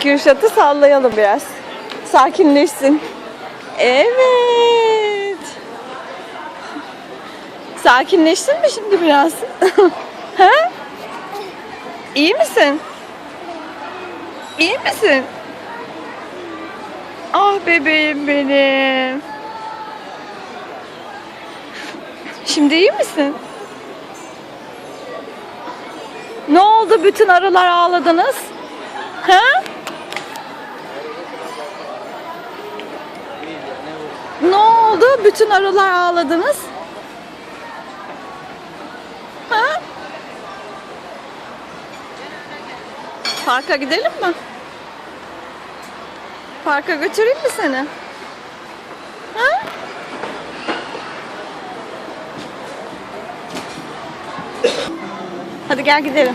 Kürşat'ı sallayalım biraz. Sakinleşsin. Evet. Sakinleştin mi şimdi biraz? ha? İyi misin? İyi misin? Ah bebeğim benim. Şimdi iyi misin? Ne oldu bütün arılar ağladınız? Ha? Ne oldu? Bütün arılar ağladınız. Ha? Parka gidelim mi? Parka götüreyim mi seni? Ha? Hadi gel gidelim.